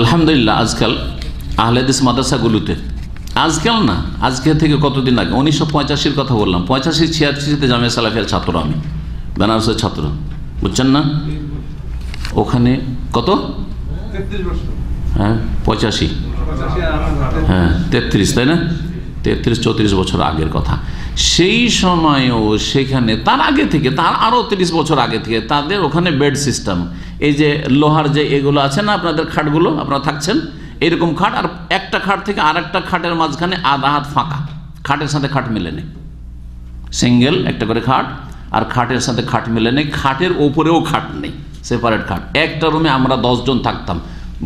আলহামদুলিল্লাহ আজকাল আহলেদিস মাদ্রাসাগুলোতে। আজকাল না আজকে থেকে কতদিন আগে? উনিশশো পঁচাশির কথা বললাম। পঁচাশি ছিয়াশিতে জামিয়া সালাফিয়ার ছাত্র আমি বেনারসের ছাত্র। বুঝছেন না? ওখানে কত? হ্যাঁ পঁচাশি হ্যাঁ তেত্রিশ তাই না? তেত্রিশ, চৌত্রিশ বছর আগের কথা। সেই সময়ও সেখানে, তার আগে থেকে, তার আরও তিরিশ বছর আগে থেকে তাদের ওখানে বেড সিস্টেম। এই যে লোহার যে এগুলো আছে না আপনাদের খাটগুলো, আপনারা থাকছেন, এরকম খাট, আর একটা খাট থেকে আর একটা খাটের মাঝখানে আধা হাত ফাঁকা। খাটের সাথে খাট মেলে নেই। সিঙ্গেল একটা করে খাট, আর খাটের সাথে খাট মেলে নেই। খাটের ওপরেও খাট নেই, সেপারেট খাট। একটা রুমে আমরা দশজন থাকতাম।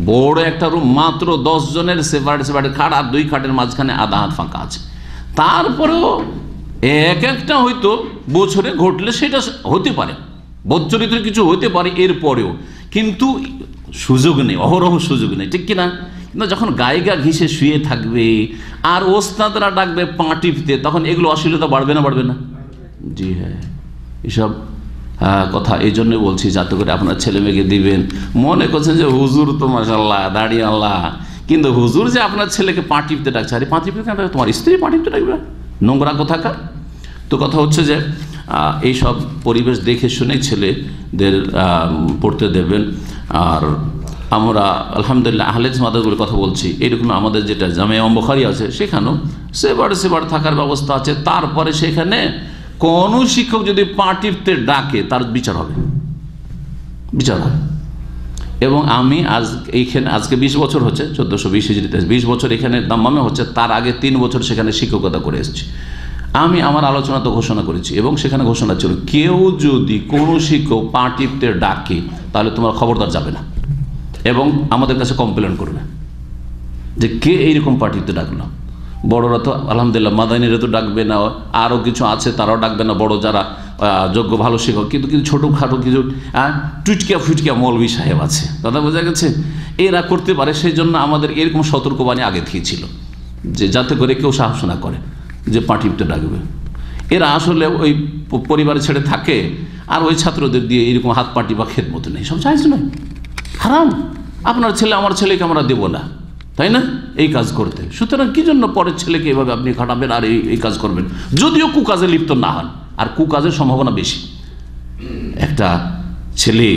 বড় একটা রুম মাত্র দশ জনের সেপারেট সেপারেট খাট আর দুই খাটের মাঝখানে আধা হাত ফাঁকা আছে। তারপরেও এক একটা হয়তো বছরে ঘটলে সেটা হতে পারে। বচ্চরিত কিছু হতে পারে এরপরেও। কিন্তু সুযোগ নেই, অহরহ সুযোগ নেই, ঠিক কিনা? কিন্তু যখন গায়িকা ঘিসে শুয়ে থাকবে আর ওস্তাদরা ডাকবে পা টিপতে তখন এগুলো অশ্লীলতা বাড়বে না বাড়বে না? জি হ্যাঁ। এসব কথা এই জন্য বলছি যাতে করে আপনার ছেলে মেয়েকে দিবেন। মনে করছেন যে হুজুর তো মাসাল্লাহ দাঁড়িয়ে আল্লাহ। কিন্তু হুজুর যে আপনার ছেলেকে পা ডাকছে, আরে পা টিপতে কেন তোমার স্ত্রী পা ডাকবে? নোংরা কোথাকার তো কথা হচ্ছে যে এই সব পরিবেশ দেখে শুনে ছেলেদের পড়তে দেবেন। আর আমরা আলহামদুলিল্লাহ আহলেদ মাদারগুলোর কথা বলছি। এরকম আমাদের যেটা জামে অম্বখারি আছে, সেখানেও সেবার সেবার থাকার ব্যবস্থা আছে। তারপরে সেখানে কোনো শিক্ষক যদি পা ডাকে, তার বিচার হবে। বিচার হবে। এবং আমি আজ এইখানে, আজকে বিশ বছর হচ্ছে, চোদ্দোশো বিশ হিজড়িতে বিশ বছর এখানে দাম্মামে হচ্ছে, তার আগে তিন বছর সেখানে শিক্ষকতা করে এসেছি। আমি আমার আলোচনা তো ঘোষণা করেছি এবং সেখানে ঘোষণা ছিল, কেউ যদি কোনো শিক্ষক পা টিপতে ডাকে, তাহলে তোমার খবরদার যাবে না এবং আমাদের কাছে কমপ্লেন করবে যে কে এইরকম পার্টিতে ডাকলো। বড়রা তো আলহামদুলিল্লাহ মাদানিরা তো ডাকবে না আরও কিছু আছে তারাও ডাকবে না বড় যারা যোগ্য ভালো শিক্ষক কিন্তু কিন্তু ছোটোখাটো কিছু আহ, টুটকিয়া ফুটকিয়া মৌলবী সাহেব আছে। কথা বোঝা গেছে? এরা করতে পারে সেই জন্য আমাদের এরকম সতর্কবাণী আগে থেকে ছিল যে যাতে করে কেউ সাহস না করে যে পার্টিতে ডাকবে। এরা আসলে ওই পরিবার ছেড়ে থাকে আর ওই ছাত্রদের দিয়ে এরকম হাত পাটি বা খেত মতো নেই সব চাইছে নয় হারাম। আপনার ছেলে আমার ছেলেকে আমরা দেবো না। তাই না? এই কাজ করতে। সুতরাং কি জন্য পরের ছেলেকে এভাবে আপনি খাটাবেন আর এই কাজ করবেন? যদিও কুকাজে লিপ্ত না হন, আর কুকাজের সম্ভাবনা বেশি। একটা ছেলে,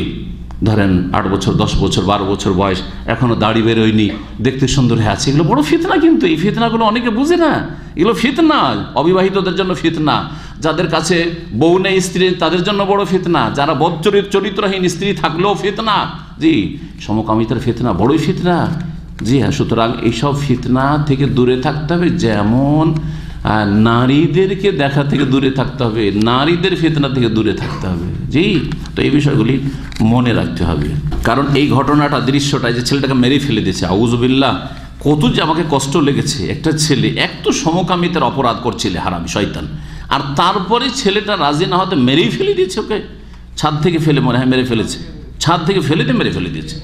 ধরেন আট বছর, দশ বছর, বারো বছর বয়স এখনও দাড়ি বেরোয়নি, দেখতে সুন্দর হয়ে আছে, এগুলো বড় ফিতনা কিন্তু। এই ফিতনাগুলো অনেকে বুঝে না। এগুলো ফিতনা, অবিবাহিতদের জন্য ফিতনা। যাদের কাছে বউ নেই, স্ত্রী তাদের জন্য বড় ফিতনা। যারা বচ্চরিত চরিত্রহীন স্ত্রী থাকলেও ফিতনা। জি, সমকামিতার ফিতনা, বড়ই ফিতনা। জি হ্যাঁ সুতরাং এইসব ফিতনা থেকে দূরে থাকতে হবে, যেমন নারীদেরকে দেখা থেকে দূরে থাকতে হবে, নারীদের ফিতনা থেকে দূরে থাকতে হবে। জি, তো এই বিষয়গুলি মনে রাখতে হবে। কারণ এই ঘটনাটা, দৃশ্যটা যে ছেলেটাকে মেরে ফেলে দিয়েছে আউজবিল্লা কত যে আমাকে কষ্ট লেগেছে। একটা ছেলে, এক তো সমকামিতার অপরাধ করছিলে, হারামি, শয়তান। আর তারপরে ছেলেটা রাজি না হতে মেরেই ফেলে দিয়েছে ওকে। ছাদ থেকে ফেলে মনে হয় মেরে ফেলেছে। ছাদ থেকে ফেলে দিয়ে মেরে ফেলে দিয়েছে।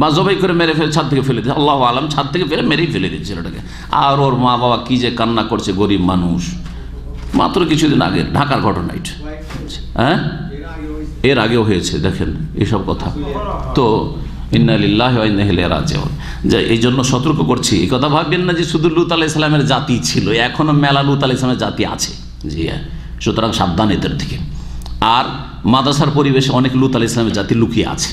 বা জবাই করে মেরে ফেলে, ছাদ থেকে ফেলে দিয়েছে। আল্লাহ আলম ছাদ থেকে ফেলে মেরেই ফেলে দিয়েছে ছেলেটাকে। আর ওর মা বাবা কি যে কান্না করছে, গরিব মানুষ। মাত্র কিছুদিন আগে, ঢাকার ঘটনা এটা। হ্যাঁ? এর আগেও হয়েছে, দেখেন এসব কথা। তো ইন্নালিল্লাহ রাজেও যে এই জন্য সতর্ক করছি। এই কথা ভাববেন না যে শুধু লুত আলাহ ইসলামের জাতি ছিল এখনও মেলা লুত আলাহ ইসলামের জাতি আছে। জি হ্যাঁ। সুতরাং সাবধান এদের থেকে আর মাদ্রাসার পরিবেশে অনেক লুত আলাহ ইসলামের জাতি লুকিয়ে আছে।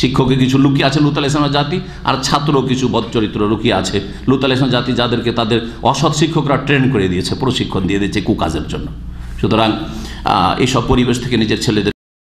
শিক্ষকে কিছু লুকিয়ে আছে লুত আলাহ ইসলামের জাতি, আর ছাত্র কিছু বদচরিত্র লুকিয়ে আছে। লুত আলাহ ইসলাম জাতি যাদেরকে তাদের অসৎ শিক্ষকরা ট্রেন করে দিয়েছে, প্রশিক্ষণ দিয়ে দিয়েছে কুকাজের জন্য। সুতরাং এইসব পরিবেশ থেকে নিজের ছেলেদের